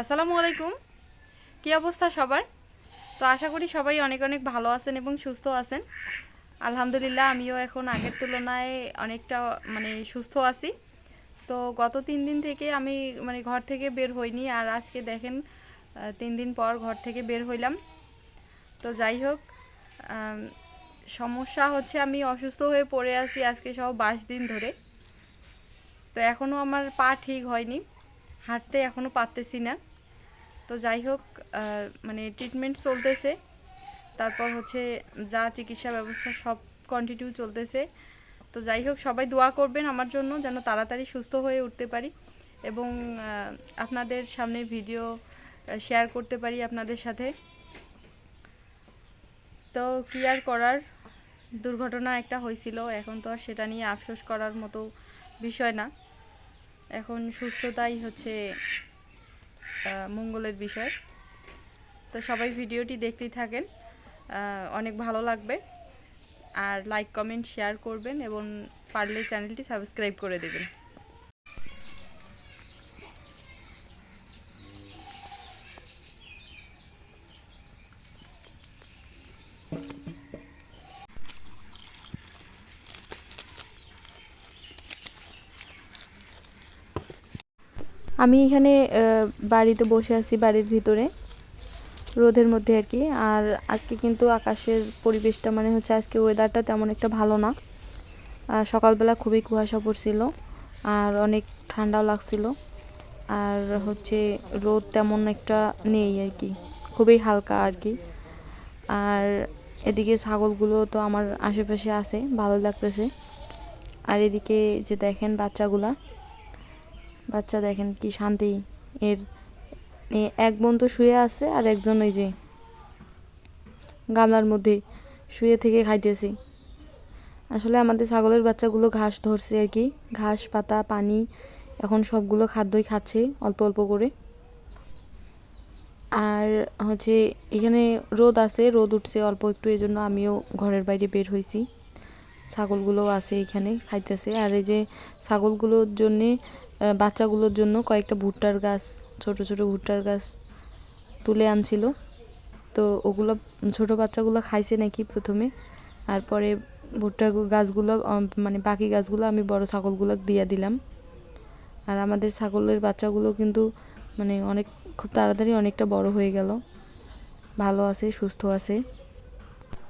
আসসালামু আলাইকুম। কী অবস্থা সবার? তো আশা করি সবাই অনেক অনেক ভালো আছেন এবং সুস্থ আছেন। আলহামদুলিল্লাহ, আমিও এখন আগের তুলনায় অনেকটা মানে সুস্থ আছি। তো গত তিন দিন থেকে আমি মানে ঘর থেকে বের হইনি। আর আজকে দেখেন তিন দিন পর ঘর থেকে বের হইলাম। তো যাই হোক সমস্যা হচ্ছে আমি অসুস্থ হয়ে পড়ে আছি আজকে সব বাইশ দিন ধরে। তো এখনও আমার পা ঠিক হয়নি। হাঁটতে এখনও পারতেছি না। তো যাই হোক মানে ট্রিটমেন্ট চলতেছে। তারপর হচ্ছে যা চিকিৎসা ব্যবস্থা, সব কন্টিনিউ চলতেছে। তো যাই হোক, সবাই দোয়া করবেন আমার জন্য যেন তাড়াতাড়ি সুস্থ হয়ে উঠতে পারি এবং আপনাদের সামনে ভিডিও শেয়ার করতে পারি আপনাদের সাথে। তো কি আর করার? দুর্ঘটনা একটা হয়েছিল, এখন তো আর সেটা নিয়ে আফসোস করার মতো বিষয় না। এখন সুস্থতাই হচ্ছে মঙ্গলের বিষয়। তো সবাই ভিডিওটি দেখতেই থাকেন। অনেক ভালো লাগবে। আর লাইক কমেন্ট শেয়ার করবেন এবং পারলে চ্যানেলটি সাবস্ক্রাইব করে দেবেন। আমি এখানে বাড়িতে বসে আছি, বাড়ির ভিতরে, রোদের মধ্যে আর কি। আর আজকে কিন্তু আকাশের পরিবেশটা মানে হচ্ছে আজকে ওয়েদারটা তেমন একটা ভালো না। সকালবেলা খুবই কুয়াশা পড়ছিল, আর অনেক ঠান্ডাও লাগছিল। আর হচ্ছে রোদ তেমন একটা নেই আর কি, খুবই হালকা আর কি। আর এদিকে ছাগলগুলো তো আমার আশেপাশে আছে, ভালো লাগতেছে। আর এদিকে যে দেখেন বাচ্চাগুলা বাচ্চা দেখেন কি শান্তি। এর এক বোন তো শুয়ে আছে আর একজন ওই যে গামলার মধ্যে শুয়ে থেকে খাইতেছে। আসলে আমাদের ছাগলের বাচ্চাগুলো ঘাস ধরছে আর কি। ঘাস, পাতা, পানি, এখন সবগুলো খাদ্যই খাচ্ছে অল্প অল্প করে। আর হচ্ছে এখানে রোদ আছে, রোদ উঠছে অল্প একটু এই জন্য আমিও ঘরের বাইরে বের হয়েছি ছাগলগুলো আছে এখানে খাইতেছে। আর এই যে ছাগলগুলোর জন্যে বাচ্চাগুলোর জন্য কয়েকটা ভুট্টার গাছ, ছোট ছোট ভুট্টার গাছ তুলে আনছিল। তো ওগুলো ছোট বাচ্চাগুলো খাইছে নাকি প্রথমে, আর পরে ভুট্টা গাছগুলো মানে বাকি গাছগুলো আমি বড় ছাগলগুলো দিয়ে দিলাম। আর আমাদের ছাগলের বাচ্চাগুলো কিন্তু মানে অনেক, খুব তাড়াতাড়ি অনেকটা বড় হয়ে গেল। ভালো আছে, সুস্থ আছে।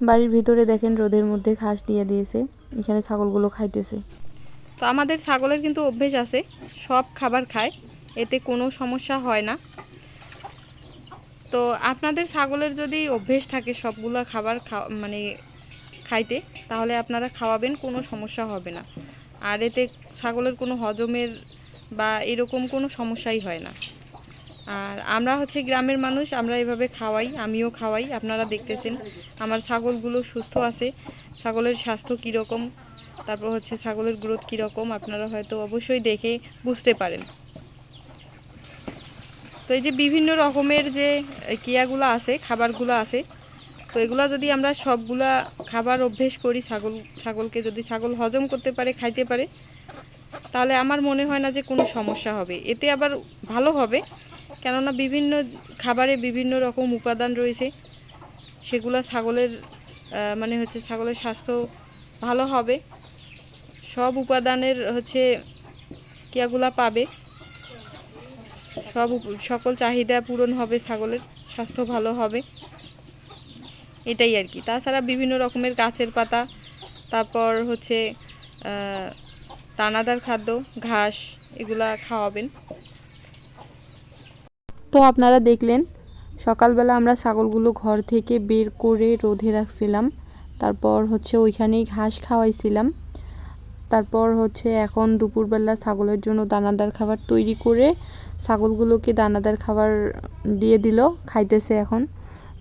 বাড়ির ভিতরে দেখেন রোদের মধ্যে ঘাস দিয়ে দিয়েছে, এখানে ছাগলগুলো খাইতেছে। তো আমাদের ছাগলের কিন্তু অভ্যেস আছে, সব খাবার খায়, এতে কোনো সমস্যা হয় না। তো আপনাদের ছাগলের যদি অভ্যেস থাকে সবগুলো খাবার মানে খাইতে, তাহলে আপনারা খাওয়াবেন, কোনো সমস্যা হবে না। আর এতে ছাগলের কোনো হজমের বা এরকম কোনো সমস্যাই হয় না। আর আমরা হচ্ছে গ্রামের মানুষ, আমরা এভাবে খাওয়াই, আমিও খাওয়াই, আপনারা দেখতেছেন আমার ছাগলগুলো সুস্থ আছে, ছাগলের স্বাস্থ্য কীরকম তারপর হচ্ছে ছাগলের গ্রোথ কীরকম, আপনারা হয়তো অবশ্যই দেখে বুঝতে পারেন। তো এই যে বিভিন্ন রকমের যে কিয়াগুলো আছে, খাবারগুলো আছে, তো এগুলো যদি আমরা সবগুলা খাবার অভ্যেস করি, ছাগল, ছাগলকে যদি ছাগল হজম করতে পারে, খাইতে পারে, তাহলে আমার মনে হয় না যে কোনো সমস্যা হবে। এতে আবার ভালো হবে, কেননা বিভিন্ন খাবারে বিভিন্ন রকম উপাদান রয়েছে, সেগুলো ছাগলের মানে হচ্ছে ছাগলের স্বাস্থ্য ভালো হবে। সব উপাদানের হচ্ছে কিয়াগুলা পাবে। সব সকল চাহিদা পূরণ হবে ছাগলের, স্বাস্থ্য ভালো হবে। এটাই আর কি। তাছাড়া বিভিন্ন রকমের গাছের পাতা, তারপর হচ্ছে দানাদার খাদ্য, ঘাস, এগুলা খাওয়াবেন। তো আপনারা দেখলেন, সকালবেলা আমরা ছাগলগুলো ঘর থেকে বের করে রোদে রাখছিলাম। তারপর হচ্ছে ওইখানেই ঘাস খাওয়াইছিলাম। তারপর হচ্ছে এখন দুপুরবেলা ছাগলের জন্য দানাদার খাবার তৈরি করে ছাগলগুলোকে দানাদার খাবার দিয়ে দিল, খাইতেছে এখন।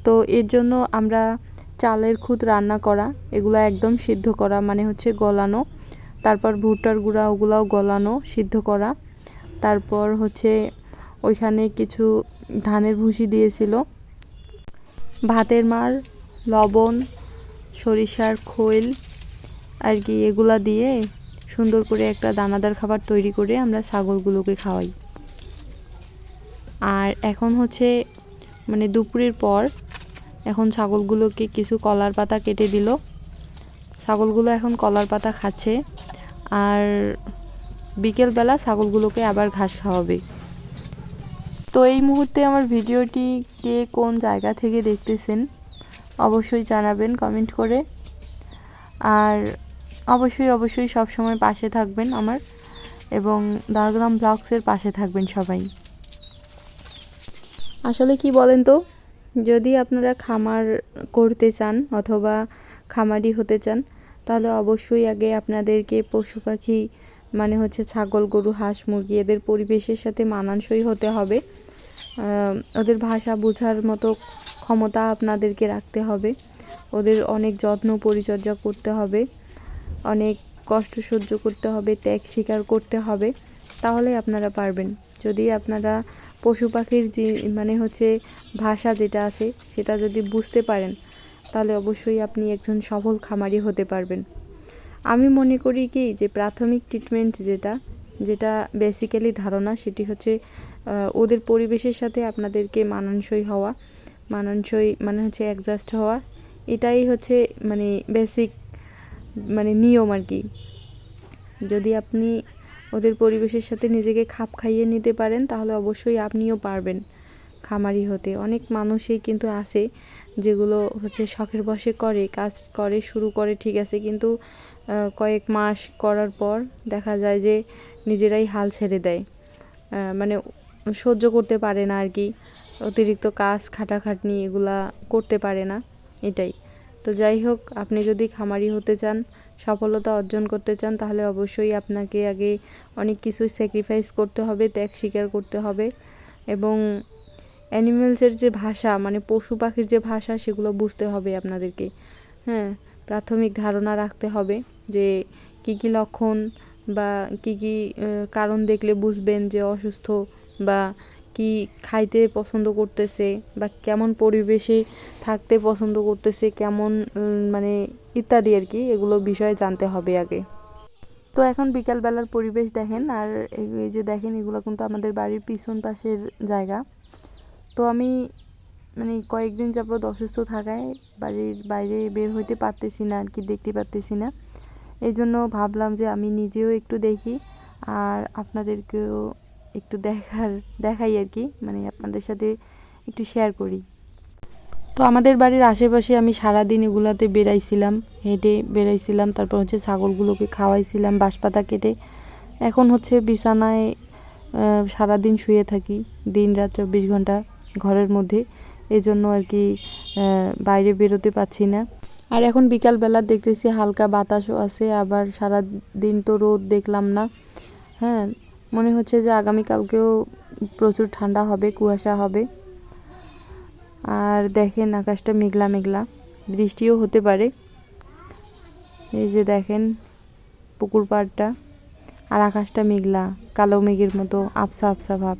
তো এর জন্য আমরা চালের খুদ রান্না করা, এগুলো একদম সিদ্ধ করা মানে হচ্ছে গলানো। তারপর ভুট্টার গুঁড়া, ওগুলাও গলানো, সিদ্ধ করা। তারপর হচ্ছে ওইখানে কিছু ধানের ভুসি দিয়েছিল। ভাতের মার, লবণ, সরিষার খৈল, আর কি এগুলা দিয়ে সুন্দর করে একটা দানাদার খাবার তৈরি করে আমরা ছাগলগুলোকে খাওয়াই। আর এখন হচ্ছে মানে দুপুরের পর এখন ছাগলগুলোকে কিছু কলার পাতা কেটে দিল। ছাগলগুলো এখন কলার পাতা খাচ্ছে। আর বিকেলবেলা ছাগলগুলোকে আবার ঘাস খাওয়াবে। তো এই মুহূর্তে আমার ভিডিওটি কে কোন জায়গা থেকে দেখতেছেন, অবশ্যই জানাবেন কমেন্ট করে। আর অবশ্যই অবশ্যই সব সময় পাশে থাকবেন আমার এবং দারগ্রাম ব্লগসের পাশে থাকবেন সবাই। আসলে কি বলেন তো? যদি আপনারা খামার করতে চান অথবা খামারি হতে চান, তাহলে অবশ্যই আগে আপনাদেরকে পশু পাখি মানে হচ্ছে ছাগল, গরু, হাঁস, মুরগি এদের পরিবেশের সাথে মানানসই হতে হবে। ওদের ভাষা বোঝার মতো ক্ষমতা আপনাদেরকে রাখতে হবে। ওদের অনেক যত্ন পরিচর্যা করতে হবে। অনেক কষ্ট সহ্য করতে হবে, ত্যাগ স্বীকার করতে হবে, তাহলে আপনারা পারবেন। যদি আপনারা পশু পাখির যে মানে হচ্ছে ভাষা যেটা আছে, সেটা যদি বুঝতে পারেন, তাহলে অবশ্যই আপনি একজন সফল খামারি হতে পারবেন। আমি মনে করি কি, যে প্রাথমিক ট্রিটমেন্ট যেটা যেটা বেসিক্যালি ধারণা, সেটি হচ্ছে ওদের পরিবেশের সাথে আপনাদেরকে মানানসই হওয়া, মানানসই মানে হচ্ছে অ্যাডজাস্ট হওয়া, এটাই হচ্ছে মানে বেসিক মানে নিয়ম আর কি। যদি আপনি ওদের পরিবেশের সাথে নিজেকে খাপ খাইয়ে নিতে পারেন, তাহলে অবশ্যই আপনিও পারবেন খামারি হতে। অনেক মানুষই কিন্তু আছে যেগুলো হচ্ছে শখের বশে করে, কাজ করে, শুরু করে, ঠিক আছে। কিন্তু কয়েক মাস করার পর দেখা যায় যে নিজেরাই হাল ছেড়ে দেয়। মানে সহ্য করতে পারে না আর কি। অতিরিক্ত কাজ, খাটাখাটনি এগুলা করতে পারে না। এটাই। তো যাই হোক, আপনি যদি খামারি হতে চান, সফলতা অর্জন করতে চান, তাহলে অবশ্যই আপনাকে আগে অনেক কিছু স্যাক্রিফাইস করতে হবে, ত্যাগ স্বীকার করতে হবে। এবং অ্যানিমেলসের যে ভাষা মানে পশু পাখির যে ভাষা, সেগুলো বুঝতে হবে আপনাদেরকে। হ্যাঁ প্রাথমিক ধারণা রাখতে হবে যে কি কি লক্ষণ বা কি কি কারণ দেখলে বুঝবেন যে অসুস্থ বা কি খাইতে পছন্দ করতেছে বা কেমন পরিবেশে থাকতে পছন্দ করতেছে, কেমন মানে ইত্যাদি আর কি, এগুলো বিষয়ে জানতে হবে আগে। তো এখন বিকালবেলার পরিবেশ দেখেন, আর এই যে দেখেন, এগুলো কিন্তু আমাদের বাড়ির পিছন পাশের জায়গা। তো আমি মানে কয়েকদিন যাবৎ অসুস্থ থাকায় বাড়ির বাইরে বের হইতে পারতেছি না, আর কি দেখতে পারতেছি না। এই জন্য ভাবলাম যে আমি নিজেও একটু দেখি, আর আপনাদেরকেও একটু দেখার, দেখাই আর কি মানে আপনাদের সাথে একটু শেয়ার করি। তো আমাদের বাড়ির আশেপাশে আমি সারাদিন এগুলাতে বেড়াইছিলাম, হেঁটে বেড়াইছিলাম, তারপর হচ্ছে ছাগলগুলোকে খাওয়াইছিলাম, বাঁশপাতা কেটে। এখন হচ্ছে বিছানায় সারাদিন শুয়ে থাকি, দিন রাত চব্বিশ ঘণ্টা ঘরের মধ্যে। এই জন্য আর কি বাইরে বেরোতে পারছি না। আর এখন বিকালবেলা দেখতেছি হালকা বাতাসও আছে, আবার সারা দিন তো রোদ দেখলাম না। হ্যাঁ মনে হচ্ছে যে আগামীকালকেও প্রচুর ঠান্ডা হবে, কুয়াশা হবে। আর দেখেন আকাশটা মেঘলা মেঘলা, বৃষ্টিও হতে পারে। এই যে দেখেন পুকুর পাড়টা, আর আকাশটা মেঘলা, কালো মেঘের মতো আফসা আফসা ভাব।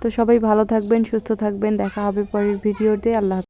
তো সবাই ভালো থাকবেন, সুস্থ থাকবেন, দেখা হবে পরের ভিডিওতে, আল্লাহ।